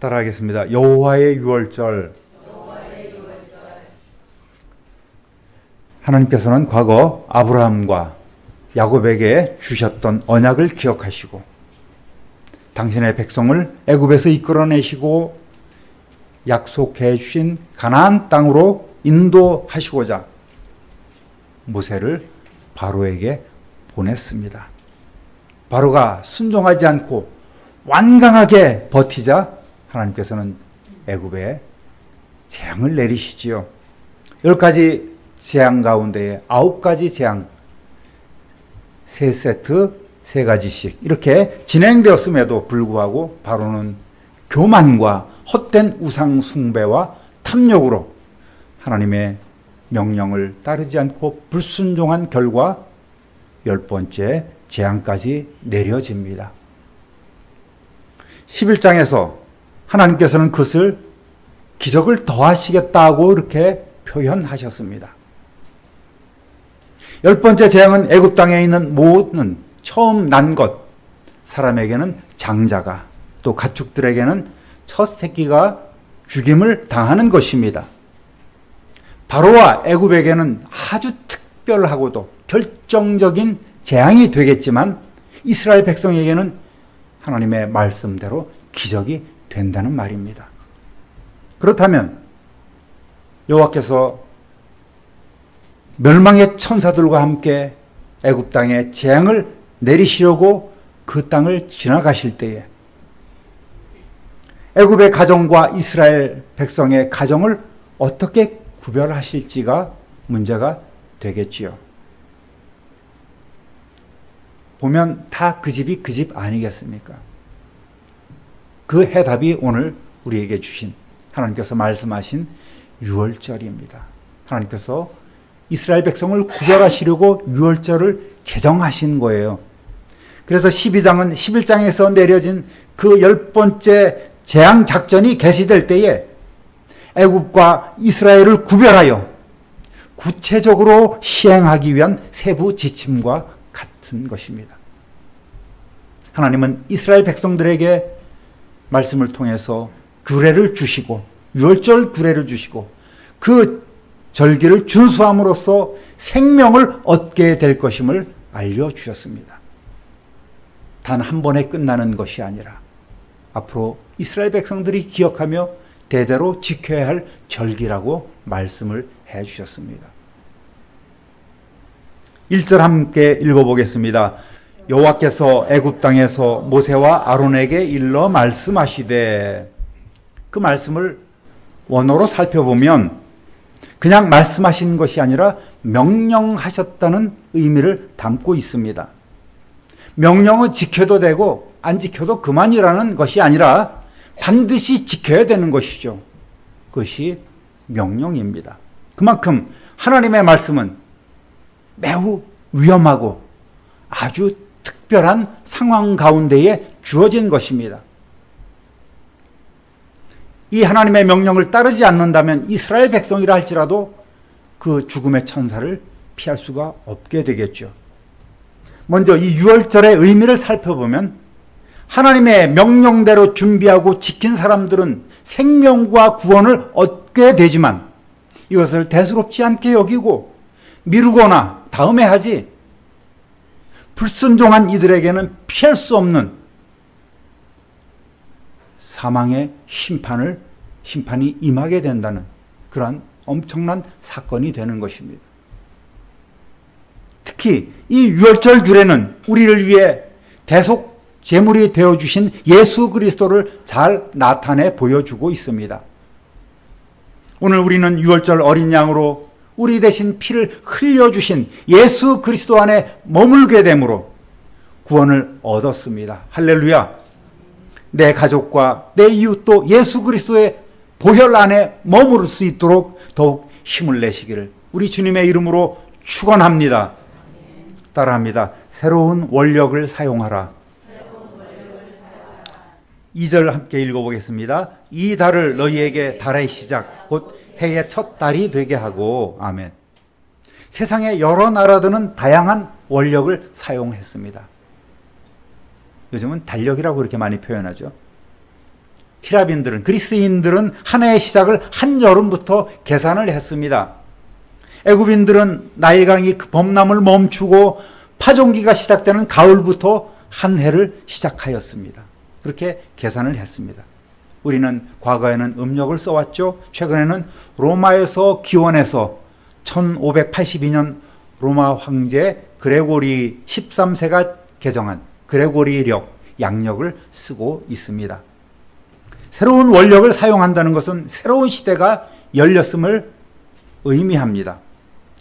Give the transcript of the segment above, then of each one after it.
따라하겠습니다. 여호와의 유월절. 하나님께서는 과거 아브라함과 야곱에게 주셨던 언약을 기억하시고 당신의 백성을 애굽에서 이끌어내시고 약속해 주신 가나안 땅으로 인도하시고자 모세를 바로에게 보냈습니다. 바로가 순종하지 않고 완강하게 버티자 하나님께서는 애굽에 재앙을 내리시지요. 열 가지 재앙 가운데에 아홉 가지 재앙, 세 세트, 세 가지씩 이렇게 진행되었음에도 불구하고 바로는 교만과 헛된 우상 숭배와 탐욕으로 하나님의 명령을 따르지 않고 불순종한 결과 열 번째 재앙까지 내려집니다. 11장에서 하나님께서는 그것을 기적을 더하시겠다고 이렇게 표현하셨습니다. 열 번째 재앙은 애굽 땅에 있는 모든 처음 난 것, 사람에게는 장자가 또 가축들에게는 첫 새끼가 죽임을 당하는 것입니다. 바로와 애굽에게는 아주 특별하고도 결정적인 재앙이 되겠지만 이스라엘 백성에게는 하나님의 말씀대로 기적이 된다는 말입니다. 그렇다면 여호와께서 멸망의 천사들과 함께 애굽 땅에 재앙을 내리시려고 그 땅을 지나가실 때에 애굽의 가정과 이스라엘 백성의 가정을 어떻게 구별하실지가 문제가 되겠지요. 보면 다 그 집이 그 집 아니겠습니까? 그 해답이 오늘 우리에게 주신 하나님께서 말씀하신 유월절입니다. 하나님께서 이스라엘 백성을 구별하시려고 유월절을 제정하신 거예요. 그래서 12장은 11장에서 내려진 그 열 번째 재앙 작전이 개시될 때에 애굽과 이스라엘을 구별하여 구체적으로 시행하기 위한 세부 지침과 같은 것입니다. 하나님은 이스라엘 백성들에게 말씀을 통해서 규례를 주시고 유월절 규례를 주시고 그 절기를 준수함으로써 생명을 얻게 될 것임을 알려 주셨습니다. 단 한 번에 끝나는 것이 아니라 앞으로 이스라엘 백성들이 기억하며 대대로 지켜야 할 절기라고 말씀을 해 주셨습니다. 1절 함께 읽어보겠습니다. 여호와께서 애굽 땅에서 모세와 아론에게 일러 말씀하시되 그 말씀을 원어로 살펴보면 그냥 말씀하신 것이 아니라 명령하셨다는 의미를 담고 있습니다. 명령은 지켜도 되고 안 지켜도 그만이라는 것이 아니라 반드시 지켜야 되는 것이죠. 그것이 명령입니다. 그만큼 하나님의 말씀은 매우 위험하고 아주 특별한 상황 가운데에 주어진 것입니다. 이 하나님의 명령을 따르지 않는다면 이스라엘 백성이라 할지라도 그 죽음의 천사를 피할 수가 없게 되겠죠. 먼저 이 유월절의 의미를 살펴보면 하나님의 명령대로 준비하고 지킨 사람들은 생명과 구원을 얻게 되지만 이것을 대수롭지 않게 여기고 미루거나 다음에 하지 불순종한 이들에게는 피할 수 없는 사망의 심판을 심판이 임하게 된다는 그러한 엄청난 사건이 되는 것입니다. 특히 이 유월절 규례는 우리를 위해 대속 제물이 되어 주신 예수 그리스도를 잘 나타내 보여주고 있습니다. 오늘 우리는 유월절 어린 양으로 우리 대신 피를 흘려 주신 예수 그리스도 안에 머물게 되므로 구원을 얻었습니다. 할렐루야. 내 가족과 내 이웃도 예수 그리스도의 보혈 안에 머무를 수 있도록 더욱 힘을 내시기를 우리 주님의 이름으로 축원합니다. 따라합니다. 새로운 원력을 사용하라. 2절 함께 읽어보겠습니다. 이 달을 너희에게 달의 시작, 곧 해의 첫 달이 되게 하고, 아멘. 세상의 여러 나라들은 다양한 원력을 사용했습니다. 요즘은 달력이라고 그렇게 많이 표현하죠. 히라빈들은 그리스인들은 한 해의 시작을 한 여름부터 계산을 했습니다. 애굽인들은 나일강이 그 범람을 멈추고 파종기가 시작되는 가을부터 한 해를 시작하였습니다. 그렇게 계산을 했습니다. 우리는 과거에는 음력을 써왔죠. 최근에는 로마에서 기원해서 1582년 로마 황제 그레고리 13세가 개정한 그레고리력 양력을 쓰고 있습니다. 새로운 원력을 사용한다는 것은 새로운 시대가 열렸음을 의미합니다.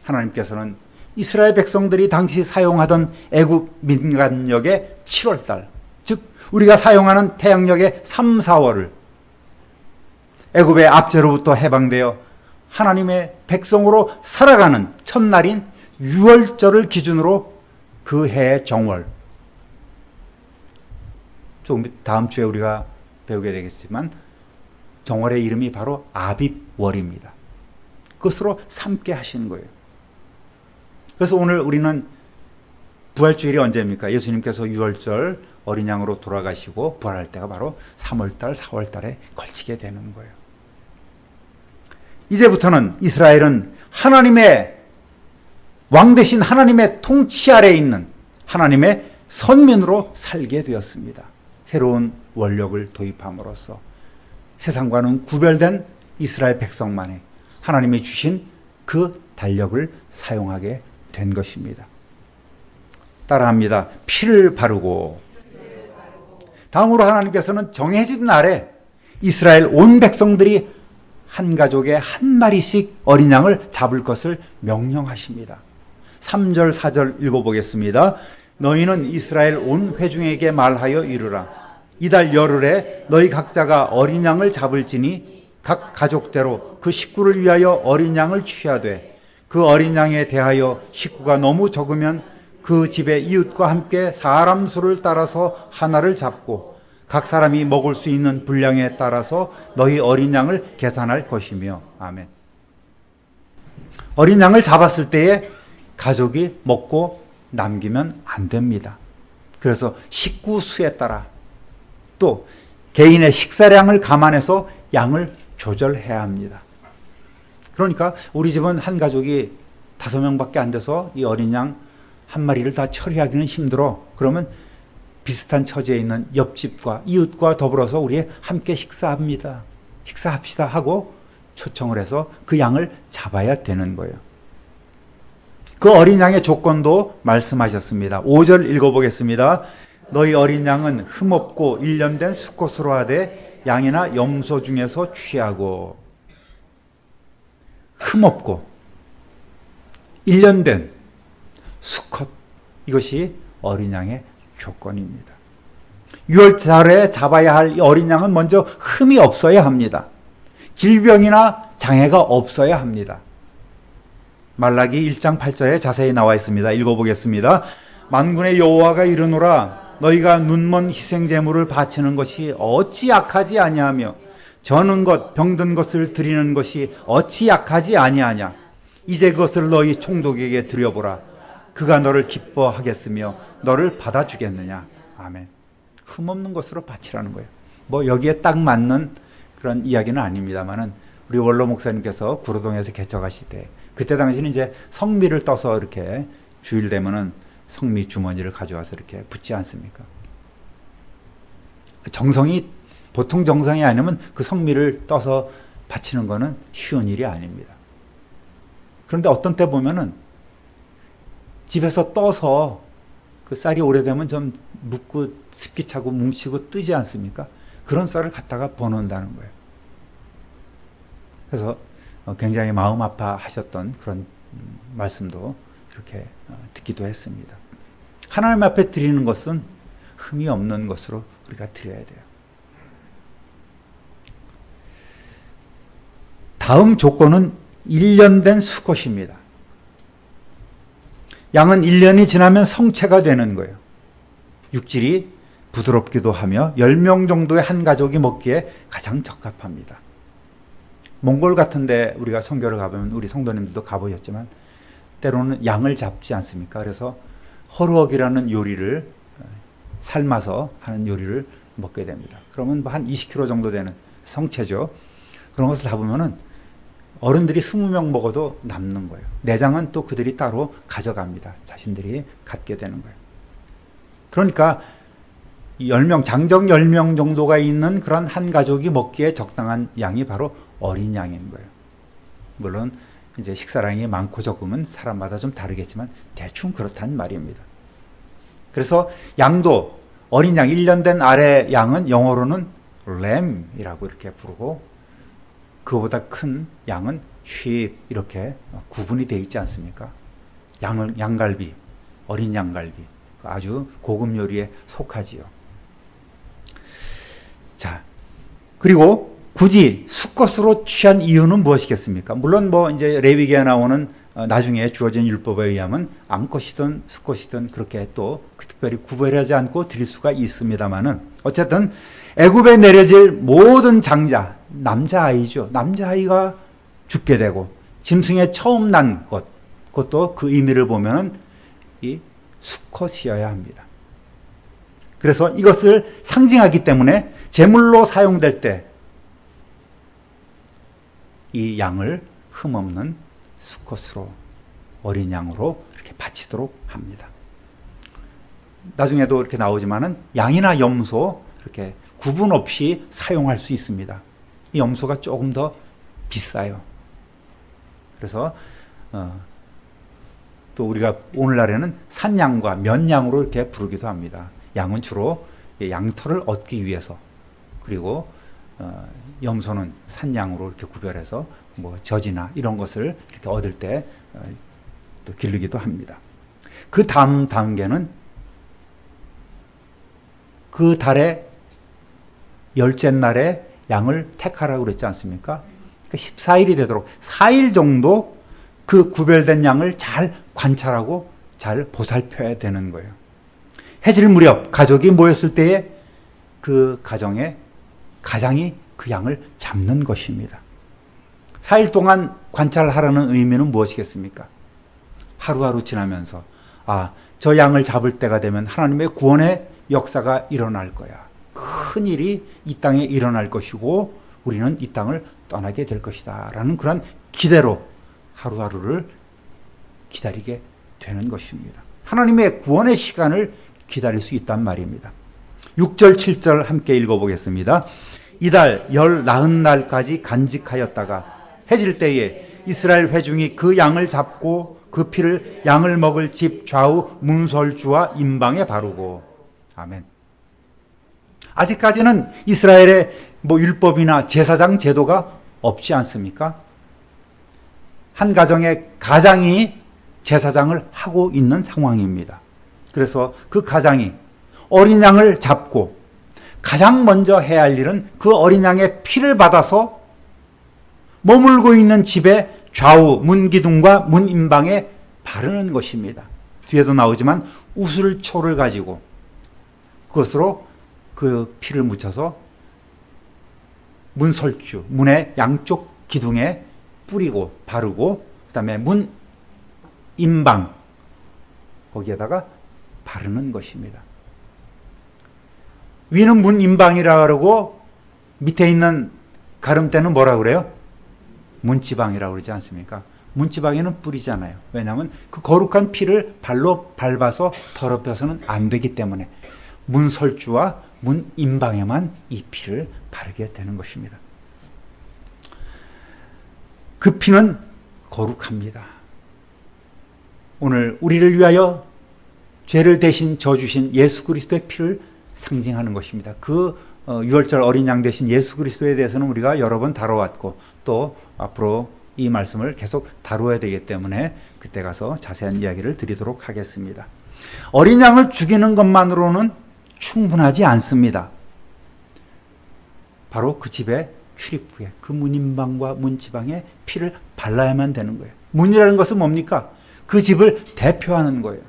하나님께서는 이스라엘 백성들이 당시 사용하던 애굽 민간력의 7월달, 즉 우리가 사용하는 태양력의 3, 4월을 애굽의 압제로부터 해방되어 하나님의 백성으로 살아가는 첫날인 6월절을 기준으로 그 해의 정월 조금 다음 주에 우리가 배우게 되겠지만 정월의 이름이 바로 아빕월입니다. 그것으로 삼게 하시는 거예요. 그래서 오늘 우리는 부활주일이 언제입니까? 예수님께서 6월절 어린 양으로 돌아가시고 부활할 때가 바로 3월달, 4월달에 걸치게 되는 거예요. 이제부터는 이스라엘은 하나님의 왕 대신 하나님의 통치 아래에 있는 하나님의 선민으로 살게 되었습니다. 새로운 원력을 도입함으로써 세상과는 구별된 이스라엘 백성만의 하나님이 주신 그 달력을 사용하게 된 것입니다. 따라합니다. 피를 바르고 다음으로 하나님께서는 정해진 날에 이스라엘 온 백성들이 한 가족에 한 마리씩 어린 양을 잡을 것을 명령하십니다. 3절 4절 읽어보겠습니다. 너희는 이스라엘 온 회중에게 말하여 이르라. 이달 열흘에 너희 각자가 어린 양을 잡을지니 각 가족대로 그 식구를 위하여 어린 양을 취하되 그 어린 양에 대하여 식구가 너무 적으면 그 집의 이웃과 함께 사람 수를 따라서 하나를 잡고 각 사람이 먹을 수 있는 분량에 따라서 너희 어린 양을 계산할 것이며 아멘. 어린 양을 잡았을 때에 가족이 먹고 남기면 안 됩니다. 그래서 식구 수에 따라 또 개인의 식사량을 감안해서 양을 조절해야 합니다. 그러니까 우리 집은 한 가족이 다섯 명밖에 안 돼서 이 어린 양 한 마리를 다 처리하기는 힘들어. 그러면 비슷한 처지에 있는 옆집과 이웃과 더불어서 우리 함께 식사합니다. 식사합시다 하고 초청을 해서 그 양을 잡아야 되는 거예요. 그 어린 양의 조건도 말씀하셨습니다. 5절 읽어보겠습니다. 너희 어린 양은 흠없고 일념된 수컷으로 하되 양이나 염소 중에서 취하고 흠없고 일년된 수컷 이것이 어린 양의 조건입니다. 6월달에 잡아야 할 어린 양은 먼저 흠이 없어야 합니다. 질병이나 장애가 없어야 합니다. 말라기 1장 8절에 자세히 나와 있습니다. 읽어보겠습니다. 만군의 여호와가 이르노라 너희가 눈먼 희생 제물을 바치는 것이 어찌 약하지 아니하며 저는 것 병든 것을 드리는 것이 어찌 약하지 아니하냐 이제 그것을 너희 총독에게 드려보라 그가 너를 기뻐하겠으며 너를 받아주겠느냐. 아멘. 흠없는 것으로 바치라는 거예요. 뭐 여기에 딱 맞는 그런 이야기는 아닙니다만은 우리 원로 목사님께서 구로동에서 개척하실 때 그때 당시는 이제 성미를 떠서 이렇게 주일 되면은 성미 주머니를 가져와서 이렇게 붙지 않습니까? 정성이 보통 정성이 아니면 그 성미를 떠서 바치는 거는 쉬운 일이 아닙니다. 그런데 어떤 때 보면은 집에서 떠서 그 쌀이 오래되면 좀 묻고 습기 차고 뭉치고 뜨지 않습니까? 그런 쌀을 갖다가 버는다는 거예요. 그래서 어, 굉장히 마음 아파하셨던 그런 음, 말씀도 이렇게 어, 듣기도 했습니다. 하나님 앞에 드리는 것은 흠이 없는 것으로 우리가 드려야 돼요. 다음 조건은 1년 된 수컷입니다. 양은 1년이 지나면 성체가 되는 거예요. 육질이 부드럽기도 하며 10명 정도의 한 가족이 먹기에 가장 적합합니다. 몽골 같은데 우리가 성교를 가보면 우리 성도님들도 가보셨지만 때로는 양을 잡지 않습니까? 그래서 허루억이라는 요리를 삶아서 하는 요리를 먹게 됩니다. 그러면 뭐 한 20kg 정도 되는 성체죠. 그런 것을 잡으면은 어른들이 20명 먹어도 남는 거예요. 내장은 또 그들이 따로 가져갑니다. 자신들이 갖게 되는 거예요. 그러니까 이 10명, 장정 10명 정도가 있는 그런 한 가족이 먹기에 적당한 양이 바로 어린 양인 거예요. 물론 이제 식사량이 많고 적으면 사람마다 좀 다르겠지만 대충 그렇단 말입니다. 그래서 양도 어린 양, 1년 된 아래 양은 영어로는 램이라고 이렇게 부르고 그보다 큰 양은 sheep 이렇게 구분이 되어 있지 않습니까? 양을 양갈비, 어린 양갈비 아주 고급 요리에 속하지요. 자, 그리고 굳이 수컷으로 취한 이유는 무엇이겠습니까? 물론 뭐 이제 레위기에 나오는 어, 나중에 주어진 율법에 의하면 암컷이든 수컷이든 그렇게 또 특별히 구별하지 않고 드릴 수가 있습니다만은 어쨌든 애굽에 내려질 모든 장자 남자 아이죠. 남자 아이가 죽게 되고 짐승에 처음 난 것, 그것도 그 의미를 보면은 이 수컷이어야 합니다. 그래서 이것을 상징하기 때문에 제물로 사용될 때 이 양을 흠없는 수컷으로 어린 양으로 이렇게 바치도록 합니다. 나중에도 이렇게 나오지만은 양이나 염소 이렇게 구분 없이 사용할 수 있습니다. 이 염소가 조금 더 비싸요. 그래서 어, 또 우리가 오늘날에는 산양과 면양으로 이렇게 부르기도 합니다. 양은 주로 이 양털을 얻기 위해서 그리고 어, 염소는 산양으로 이렇게 구별해서 뭐 젖이나 이런 것을 이렇게 얻을 때 어, 또 기르기도 합니다. 그 다음 단계는 그 달의 열째 날에 양을 택하라고 그랬지 않습니까? 그러니까 14일이 되도록 4일 정도 그 구별된 양을 잘 관찰하고 잘 보살펴야 되는 거예요. 해질 무렵 가족이 모였을 때에 그 가정의 가장이 그 양을 잡는 것입니다. 4일 동안 관찰하라는 의미는 무엇이겠습니까? 하루하루 지나면서 아, 저 양을 잡을 때가 되면 하나님의 구원의 역사가 일어날 거야. 큰 일이 이 땅에 일어날 것이고 우리는 이 땅을 떠나게 될 것이다. 라는 그런 기대로 하루하루를 기다리게 되는 것입니다. 하나님의 구원의 시간을 기다릴 수 있단 말입니다. 6절, 7절 함께 읽어보겠습니다. 이달 열 나흔 날까지 간직하였다가 해질 때에 이스라엘 회중이 그 양을 잡고 그 피를 양을 먹을 집 좌우 문설주와 임방에 바르고 아멘. 아직까지는 이스라엘의 뭐 율법이나 제사장 제도가 없지 않습니까? 한 가정의 가장이 제사장을 하고 있는 상황입니다. 그래서 그 가장이 어린 양을 잡고 가장 먼저 해야 할 일은 그 어린 양의 피를 받아서 머물고 있는 집의 좌우 문기둥과 문인방에 바르는 것입니다. 뒤에도 나오지만 우슬초를 가지고 그것으로 그 피를 묻혀서 문설주, 문의 양쪽 기둥에 뿌리고 바르고 그다음에 문 인방 거기에다가 바르는 것입니다. 위는 문 인방이라 그러고 밑에 있는 가름대는 뭐라 그래요? 문지방이라고 그러지 않습니까? 문지방에는 뿌리잖아요. 왜냐하면 그 거룩한 피를 발로 밟아서 더럽혀서는 안 되기 때문에 문설주와 문 인방에만 이 피를 바르게 되는 것입니다. 그 피는 거룩합니다. 오늘 우리를 위하여 죄를 대신 져주신 예수 그리스도의 피를 상징하는 것입니다. 그 어, 유월절 어린 양 대신 예수 그리스도에 대해서는 우리가 여러 번 다뤄왔고 또 앞으로 이 말씀을 계속 다루어야 되기 때문에 그때 가서 자세한 이야기를 드리도록 하겠습니다. 어린 양을 죽이는 것만으로는 충분하지 않습니다. 바로 그 집에 출입 후에 그 문인방과 문지방에 피를 발라야만 되는 거예요. 문이라는 것은 뭡니까? 그 집을 대표하는 거예요.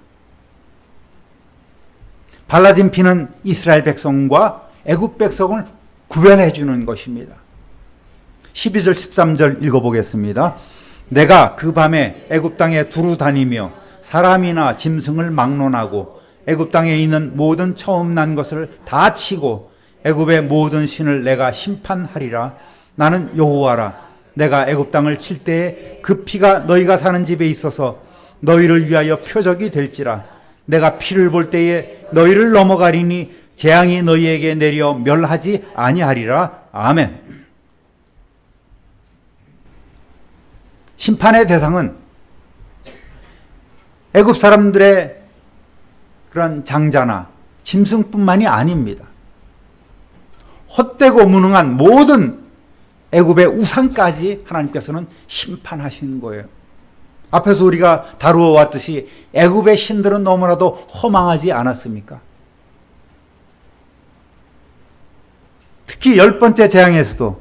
발라진 피는 이스라엘 백성과 애굽 백성을 구별해 주는 것입니다. 12절 13절 읽어보겠습니다. 내가 그 밤에 애굽 땅에 두루 다니며 사람이나 짐승을 막론하고 애굽 땅에 있는 모든 처음 난 것을 다 치고 애굽의 모든 신을 내가 심판하리라. 나는 여호와라. 내가 애굽 땅을 칠 때에 그 피가 너희가 사는 집에 있어서 너희를 위하여 표적이 될지라. 내가 피를 볼 때에 너희를 넘어가리니 재앙이 너희에게 내려 멸하지 아니하리라. 아멘. 심판의 대상은 애굽 사람들의 그런 장자나 짐승뿐만이 아닙니다. 헛되고 무능한 모든 애굽의 우상까지 하나님께서는 심판하시는 거예요. 앞에서 우리가 다루어 왔듯이 애굽의 신들은 너무나도 허망하지 않았습니까? 특히 열 번째 재앙에서도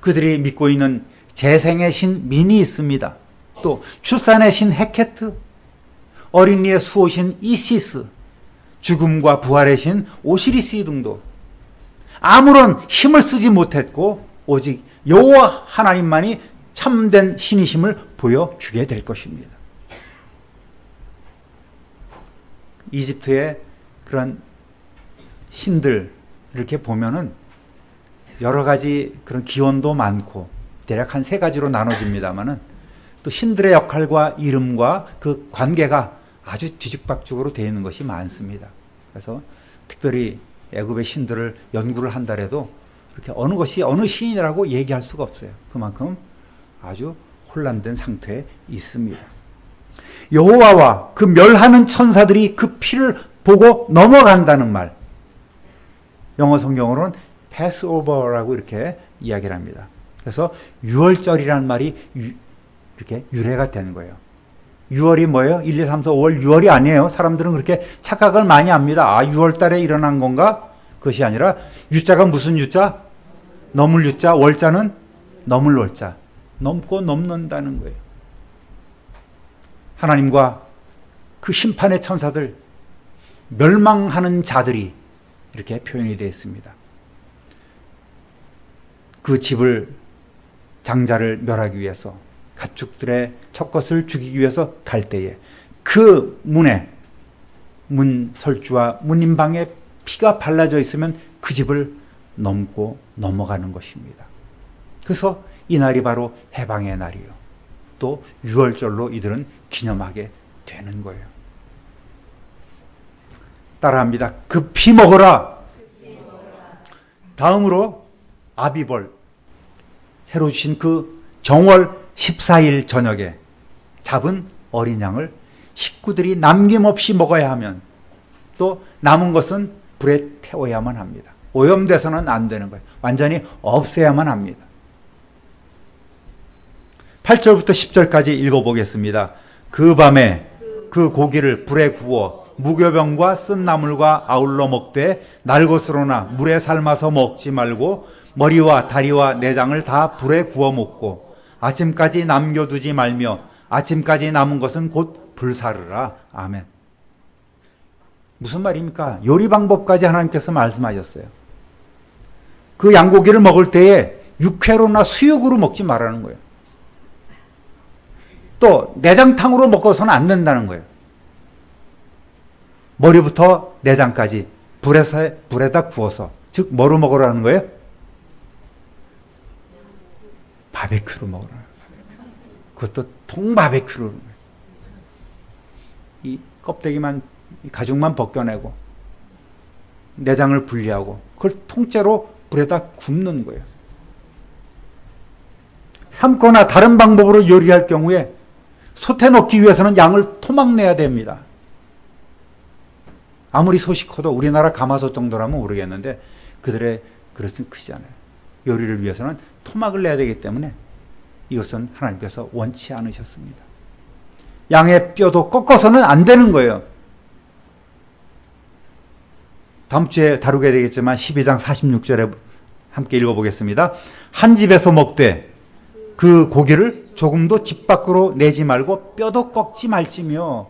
그들이 믿고 있는 재생의 신 민이 있습니다. 또 출산의 신 헤케트, 어린이의 수호신 이시스, 죽음과 부활의 신 오시리스 등도 아무런 힘을 쓰지 못했고 오직 여호와 하나님만이 참된 신이심을 보여주게 될 것입니다. 이집트의 그런 신들 이렇게 보면은 여러 가지 그런 기원도 많고 대략 한 세 가지로 나눠집니다만은 또 신들의 역할과 이름과 그 관계가 아주 뒤죽박죽으로 되어 있는 것이 많습니다. 그래서 특별히 애굽의 신들을 연구를 한다래도 이렇게 어느 것이 어느 신이라고 얘기할 수가 없어요. 그만큼 아주 혼란된 상태에 있습니다. 여호와와 그 멸하는 천사들이 그 피를 보고 넘어간다는 말. 영어 성경으로는 패스오버라고 이렇게 이야기를 합니다. 그래서 유월절이라는 말이 유, 이렇게 유래가 되는 거예요. 6월이 뭐예요? 1, 2, 3, 4, 5월 6월이 아니에요. 사람들은 그렇게 착각을 많이 합니다. 아, 6월 달에 일어난 건가? 그것이 아니라 유자가 무슨 유자? 넘을 유자, 월자는 넘을 월자. 넘고 넘는다는 거예요. 하나님과 그 심판의 천사들, 멸망하는 자들이 이렇게 표현이 되어 있습니다. 그 집을 장자를 멸하기 위해서 가축들의 첫 것을 죽이기 위해서 갈 때에 그 문에 문 설주와 문인방에 피가 발라져 있으면 그 집을 넘고 넘어가는 것입니다. 그래서 이 날이 바로 해방의 날이요. 또 6월절로 이들은 기념하게 되는 거예요. 따라합니다. 그피 먹어라. 다음으로 아비벌 새로 주신 그 정월 14일 저녁에 잡은 어린 양을 식구들이 남김없이 먹어야 하면 또 남은 것은 불에 태워야만 합니다. 오염돼서는 안 되는 거예요. 완전히 없애야만 합니다. 8절부터 10절까지 읽어보겠습니다. 그 밤에 그 고기를 불에 구워 무교병과 쓴 나물과 아울러 먹되 날것으로나 물에 삶아서 먹지 말고 머리와 다리와 내장을 다 불에 구워 먹고 아침까지 남겨두지 말며 아침까지 남은 것은 곧 불사르라. 아멘. 무슨 말입니까? 요리 방법까지 하나님께서 말씀하셨어요. 그 양고기를 먹을 때에 육회로나 수육으로 먹지 말라는 거예요. 또 내장탕으로 먹어서는 안 된다는 거예요. 머리부터 내장까지 불에서 불에다 구워서 즉 뭐로 먹으라는 거예요? 바베큐로 먹으라. 그것도 통바베큐로. 이 껍데기만 이 가죽만 벗겨내고 내장을 분리하고 그걸 통째로 불에다 굽는 거예요. 삶거나 다른 방법으로 요리할 경우에 솥에 넣기 위해서는 양을 토막 내야 됩니다. 아무리 솥이 커도 우리나라 가마솥 정도라면 모르겠는데 그들의 그릇은 크지 않아요. 요리를 위해서는 토막을 내야 되기 때문에 이것은 하나님께서 원치 않으셨습니다. 양의 뼈도 꺾어서는 안 되는 거예요. 다음 주에 다루게 되겠지만 12장 46절에 함께 읽어보겠습니다. 한 집에서 먹되 그 고기를 조금도 집 밖으로 내지 말고 뼈도 꺾지 말지며.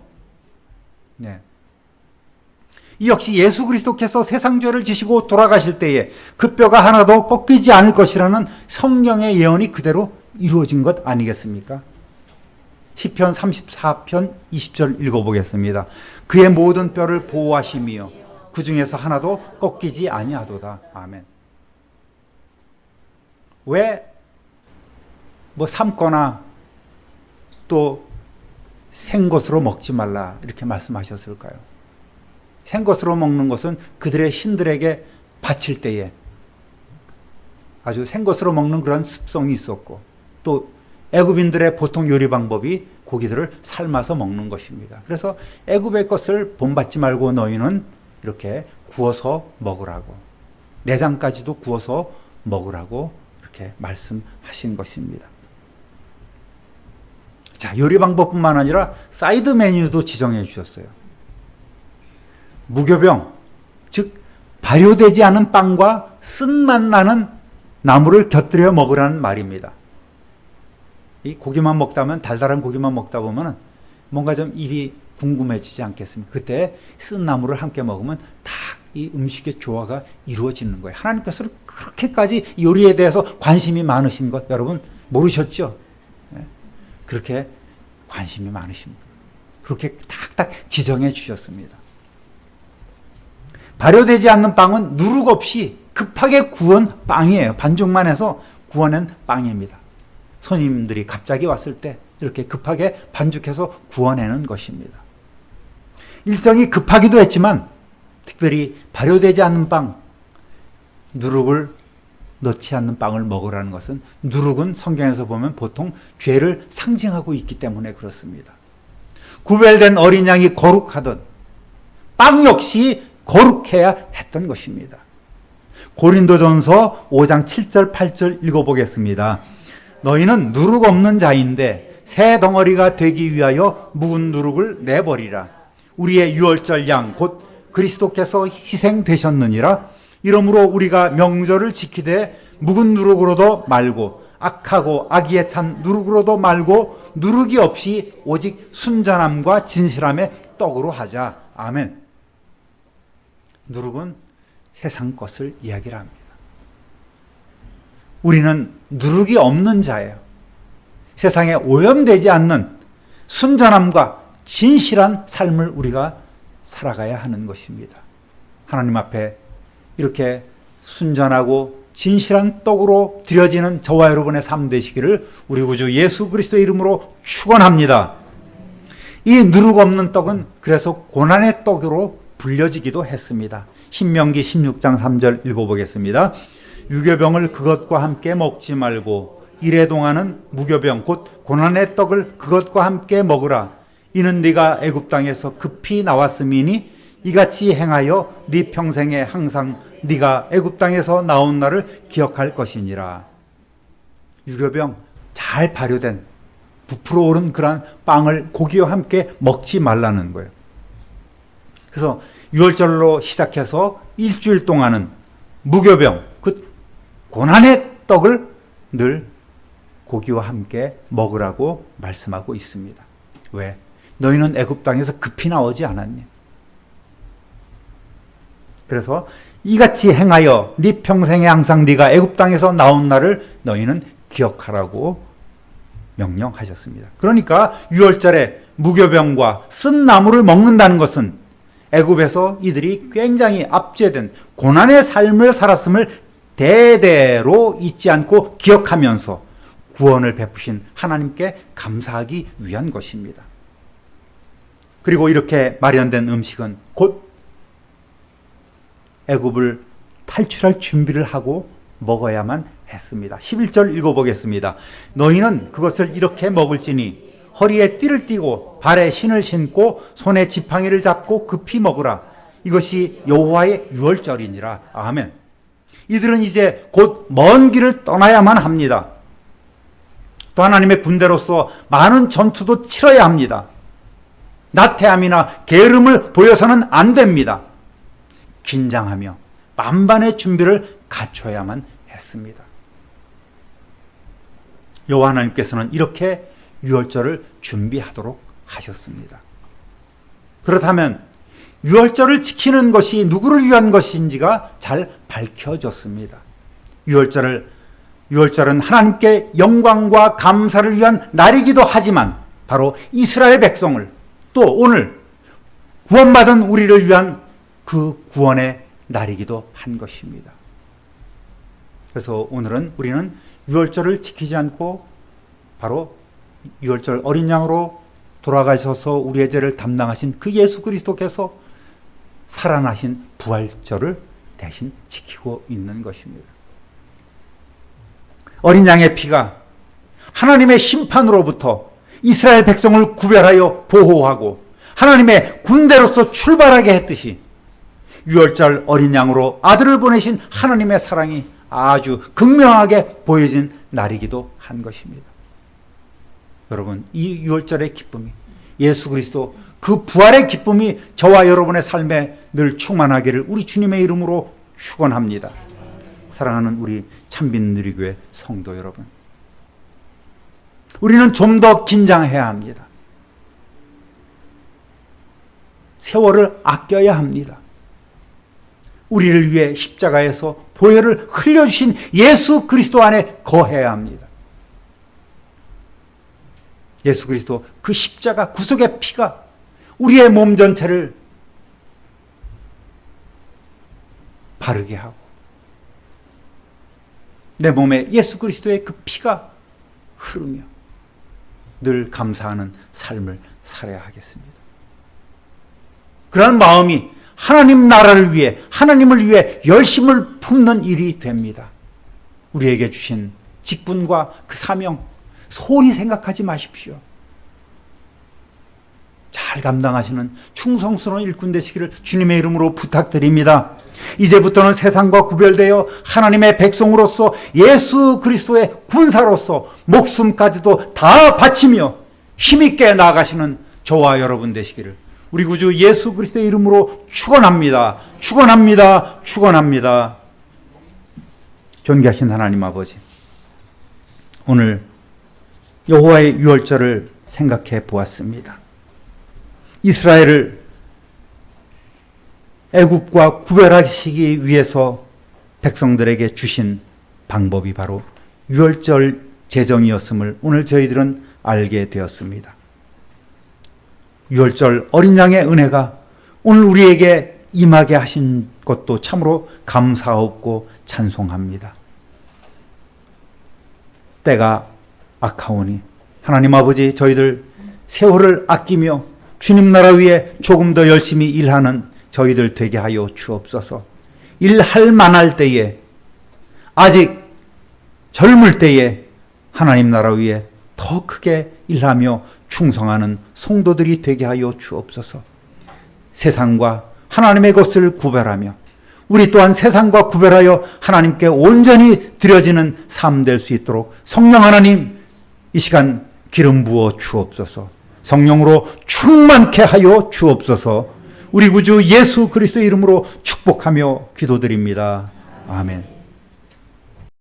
네. 이 역시 예수 그리스도께서 세상 죄를 지시고 돌아가실 때에 그 뼈가 하나도 꺾이지 않을 것이라는 성경의 예언이 그대로 이루어진 것 아니겠습니까? 시편 34편 20절 읽어보겠습니다. 그의 모든 뼈를 보호하시며 그 중에서 하나도 꺾이지 아니하도다. 아멘. 왜 뭐 삶거나 또 생것으로 먹지 말라 이렇게 말씀하셨을까요? 생것으로 먹는 것은 그들의 신들에게 바칠 때에 아주 생것으로 먹는 그런 습성이 있었고 또 애굽인들의 보통 요리 방법이 고기들을 삶아서 먹는 것입니다. 그래서 애굽의 것을 본받지 말고 너희는 이렇게 구워서 먹으라고 내장까지도 구워서 먹으라고 이렇게 말씀하신 것입니다. 자, 요리 방법뿐만 아니라 사이드 메뉴도 지정해 주셨어요. 무교병, 즉 발효되지 않은 빵과 쓴맛 나는 나물을 곁들여 먹으라는 말입니다. 이 고기만 먹다면 달달한 고기만 먹다 보면 뭔가 좀 입이 궁금해지지 않겠습니까? 그때 쓴 나물을 함께 먹으면 다이 음식의 조화가 이루어지는 거예요. 하나님께서는 그렇게까지 요리에 대해서 관심이 많으신 것 여러분 모르셨죠? 네. 그렇게 관심이 많으십니다. 그렇게 탁탁 지정해 주셨습니다. 발효되지 않는 빵은 누룩 없이 급하게 구운 빵이에요. 반죽만 해서 구워낸 빵입니다. 손님들이 갑자기 왔을 때 이렇게 급하게 반죽해서 구워내는 것입니다. 일정이 급하기도 했지만 특별히 발효되지 않는 빵, 누룩을 넣지 않는 빵을 먹으라는 것은 누룩은 성경에서 보면 보통 죄를 상징하고 있기 때문에 그렇습니다. 구별된 어린 양이 거룩하던 빵 역시 거룩해야 했던 것입니다. 고린도전서 5장 7절 8절 읽어보겠습니다. 너희는 누룩 없는 자인데 새 덩어리가 되기 위하여 묵은 누룩을 내버리라. 우리의 유월절 양 곧 그리스도께서 희생되셨느니라. 이러므로 우리가 명절을 지키되 묵은 누룩으로도 말고 악하고 악의에 찬 누룩으로도 말고 누룩이 없이 오직 순전함과 진실함의 떡으로 하자. 아멘. 누룩은 세상 것을 이야기를 합니다. 우리는 누룩이 없는 자예요. 세상에 오염되지 않는 순전함과 진실한 삶을 우리가 살아가야 하는 것입니다. 하나님 앞에 이렇게 순전하고 진실한 떡으로 드려지는 저와 여러분의 삶 되시기를 우리 구주 예수 그리스도의 이름으로 축원합니다. 이 누룩 없는 떡은 그래서 고난의 떡으로 불려지기도 했습니다. 신명기 16장 3절 읽어보겠습니다. 유교병을 그것과 함께 먹지 말고 이래 동안은 무교병 곧 고난의 떡을 그것과 함께 먹으라. 이는 네가 애굽 땅에서 급히 나왔음이니 이같이 행하여 네 평생에 항상 네가 애굽 땅에서 나온 날을 기억할 것이니라. 유교병 잘 발효된 부풀어 오른 그러한 빵을 고기와 함께 먹지 말라는 거예요. 그래서 6월절로 시작해서 일주일 동안은 무교병, 그 고난의 떡을 늘 고기와 함께 먹으라고 말씀하고 있습니다. 왜? 너희는 애굽 땅에서 급히 나오지 않았니? 그래서 이같이 행하여 네 평생에 항상 네가 애굽 땅에서 나온 날을 너희는 기억하라고 명령하셨습니다. 그러니까 6월절에 무교병과 쓴 나무를 먹는다는 것은 애굽에서 이들이 굉장히 압제된 고난의 삶을 살았음을 대대로 잊지 않고 기억하면서 구원을 베푸신 하나님께 감사하기 위한 것입니다. 그리고 이렇게 마련된 음식은 곧 애굽을 탈출할 준비를 하고 먹어야만 했습니다. 11절 읽어보겠습니다. 너희는 그것을 이렇게 먹을지니 허리에 띠를 띠고 발에 신을 신고 손에 지팡이를 잡고 급히 먹으라. 이것이 여호와의 유월절이니라. 아멘. 이들은 이제 곧 먼 길을 떠나야만 합니다. 또 하나님의 군대로서 많은 전투도 치러야 합니다. 나태함이나 게으름을 보여서는 안 됩니다. 긴장하며 만반의 준비를 갖춰야만 했습니다. 여호와 하나님께서는 이렇게 유월절을 준비하도록 하셨습니다. 그렇다면 유월절을 지키는 것이 누구를 위한 것인지가 잘 밝혀졌습니다. 유월절을 유월절은 하나님께 영광과 감사를 위한 날이기도 하지만 바로 이스라엘 백성을 또 오늘 구원받은 우리를 위한 그 구원의 날이기도 한 것입니다. 그래서 오늘은 우리는 유월절을 지키지 않고 바로 유월절 어린 양으로 돌아가셔서 우리의 죄를 담당하신 그 예수 그리스도께서 살아나신 부활절을 대신 지키고 있는 것입니다. 어린 양의 피가 하나님의 심판으로부터 이스라엘 백성을 구별하여 보호하고 하나님의 군대로서 출발하게 했듯이 유월절 어린 양으로 아들을 보내신 하나님의 사랑이 아주 극명하게 보여진 날이기도 한 것입니다. 여러분, 이 유월절의 기쁨이 예수 그리스도 그 부활의 기쁨이 저와 여러분의 삶에 늘 충만하기를 우리 주님의 이름으로 축원합니다. 사랑하는 우리 참빈 누리교회 성도 여러분. 우리는 좀 더 긴장해야 합니다. 세월을 아껴야 합니다. 우리를 위해 십자가에서 보혈을 흘려주신 예수 그리스도 안에 거해야 합니다. 예수 그리스도 그 십자가 구속의 피가 우리의 몸 전체를 바르게 하고 내 몸에 예수 그리스도의 그 피가 흐르며 늘 감사하는 삶을 살아야 하겠습니다. 그런 마음이 하나님 나라를 위해 하나님을 위해 열심을 품는 일이 됩니다. 우리에게 주신 직분과 그 사명 소홀히 생각하지 마십시오. 잘 감당하시는 충성스러운 일꾼 되시기를 주님의 이름으로 부탁드립니다. 이제부터는 세상과 구별되어 하나님의 백성으로서 예수 그리스도의 군사로서 목숨까지도 다 바치며 힘있게 나아가시는 저와 여러분 되시기를 우리 구주 예수 그리스도의 이름으로 축원합니다. 축원합니다. 축원합니다. 존귀하신 하나님 아버지. 오늘 여호와의 유월절을 생각해 보았습니다. 이스라엘을 애굽과 구별하시기 위해서 백성들에게 주신 방법이 바로 유월절 제정이었음을 오늘 저희들은 알게 되었습니다. 유월절 어린 양의 은혜가 오늘 우리에게 임하게 하신 것도 참으로 감사없고 찬송합니다. 때가 아카오니 하나님 아버지 저희들 세월을 아끼며 주님 나라 위에 조금 더 열심히 일하는 저희들 되게 하여 주옵소서. 일할 만할 때에 아직 젊을 때에 하나님 나라 위에 더 크게 일하며 충성하는 성도들이 되게 하여 주옵소서. 세상과 하나님의 것을 구별하며 우리 또한 세상과 구별하여 하나님께 온전히 드려지는 삶 될 수 있도록 성령 하나님 이 시간 기름 부어 주옵소서. 성령으로 충만케 하여 주옵소서. 우리 구주 예수 그리스도의 이름으로 축복하며 기도드립니다. 아멘.